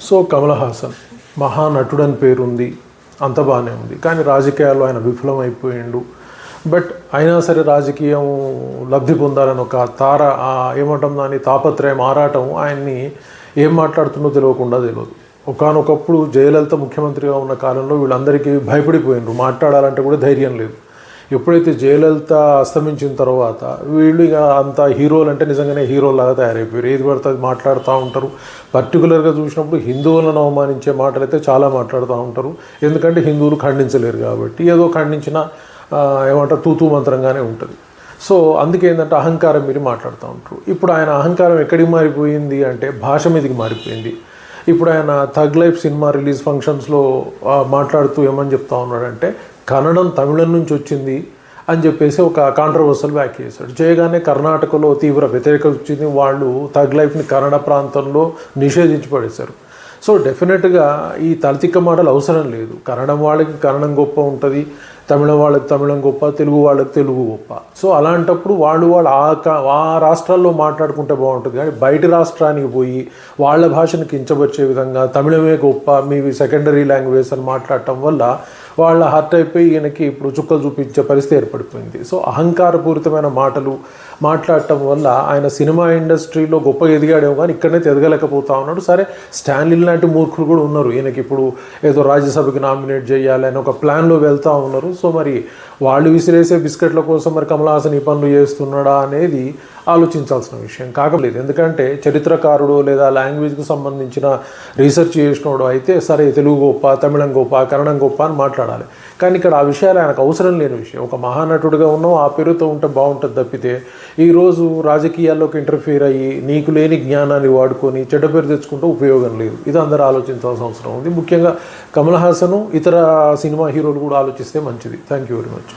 So Kamal Haasan మహానటుడు అని పేరుంది అంత బాగానే ఉంది. కానీ రాజకీయాల్లో ఆయన విఫలమైపోయిండు. బట్ అయినా సరే రాజకీయం లబ్ధి పొందాలని ఒక తార ఆ ఏమంటాం దాని తాపత్రయం ఆరాటం ఆయన్ని ఏం మాట్లాడుతుందో తెలియకుండా తెలియదు ఒకనొకప్పుడు జయలలిత ముఖ్యమంత్రిగా ఉన్న కాలంలో వీళ్ళందరికీ భయపడిపోయినరు మాట్లాడాలంటే కూడా ధైర్యం లేదు. ఎప్పుడైతే జయలలిత అస్తమించిన తర్వాత వీళ్ళు ఇక అంత హీరోలు అంటే నిజంగానే హీరోలాగా తయారైపోయారు. ఏది పడితే అది మాట్లాడుతూ ఉంటారు. పర్టికులర్గా చూసినప్పుడు హిందువులను అవమానించే మాటలు అయితే చాలా మాట్లాడుతూ ఉంటారు. ఎందుకంటే హిందువులు ఖండించలేరు కాబట్టి ఏదో ఖండించిన ఏమంటారు తూతూ మంత్రంగానే ఉంటుంది. సో అందుకే ఏంటంటే అహంకారం మీరు మాట్లాడుతూ ఉంటారు. ఇప్పుడు ఆయన అహంకారం ఎక్కడికి మారిపోయింది అంటే భాష మీదకి మారిపోయింది. ఇప్పుడు ఆయన థగ్ లైఫ్ సినిమా రిలీజ్ ఫంక్షన్స్లో మాట్లాడుతూ ఏమని చెప్తా ఉన్నాడంటే కన్నడం తమిళం నుంచి వచ్చింది అని చెప్పేసి ఒక కాంట్రవర్సల్ వ్యాఖ్య చేశాడు. చేయగానే కర్ణాటకలో తీవ్ర వ్యతిరేకత వచ్చింది. వాళ్ళు థగ్ లైఫ్ని కన్నడ ప్రాంతంలో నిషేధించి పడేశారు. సో డెఫినెట్గా ఈ తలతిక్క మాటలు అవసరం లేదు. కన్నడం వాళ్ళకి కన్నడం గొప్ప ఉంటుంది. తమిళం వాళ్ళకి తమిళం గొప్ప తెలుగు వాళ్ళకి తెలుగు గొప్ప. సో అలాంటప్పుడు వాళ్ళు వాళ్ళు ఆ ఆ రాష్ట్రాల్లో మాట్లాడుకుంటే బాగుంటుంది. కానీ బయట రాష్ట్రానికి పోయి వాళ్ళ భాషను కించపరిచే విధంగా తమిళమే గొప్ప మీవి సెకండరీ లాంగ్వేజ్ అని మాట్లాడటం వల్ల వాళ్ళ హర్ట్ అయిపోయి ఈయనకి ఇప్పుడు చుక్కలు చూపించే పరిస్థితి ఏర్పడిపోయింది. సో అహంకారపూరితమైన మాటలు మాట్లాడటం వల్ల ఆయన సినిమా ఇండస్ట్రీలో గొప్ప ఎదిగాడేమో కానీ ఇక్కడనే ఎదగలేకపోతా ఉన్నాడు. సరే స్టాన్లీ లాంటి మూర్ఖులు కూడా ఉన్నారు. ఈయనకి ఇప్పుడు ఏదో రాజ్యసభకి నామినేట్ చేయాలని ఒక ప్లాన్లో వెళ్తూ ఉన్నారు. సో మరి వాళ్ళు విసిరేసే బిస్కెట్ల కోసం మరి కమల్ హాసన్ ఈ పనులు చేస్తున్నాడా అనేది ఆలోచించాల్సిన విషయం కాకపోలేదు. ఎందుకంటే చరిత్రకారుడు లేదా లాంగ్వేజ్కు సంబంధించిన రీసెర్చ్ చేసినోడు అయితే సరే తెలుగు గొప్ప తమిళం గొప్ప కన్నడం గొప్ప అని మాట్లాడాలి. కానీ ఇక్కడ ఆ విషయాలు ఆయనకు అవసరం లేని విషయం. ఒక మహానటుడిగా ఉన్నాం ఆ పేరుతో ఉంటే బాగుంటుంది తప్పితే ఈరోజు రాజకీయాల్లోకి ఇంటర్ఫీర్ అయ్యి నీకు లేని జ్ఞానాన్ని వాడుకొని చెడ్డ పేరు తెచ్చుకుంటూ ఉపయోగం లేదు. ఇది అందరూ ఆలోచించాల్సిన అవసరం ఉంది. ముఖ్యంగా కమల్ హాసను ఇతర సినిమా హీరోలు కూడా ఆలోచిస్తే మంచిది. Thank you very much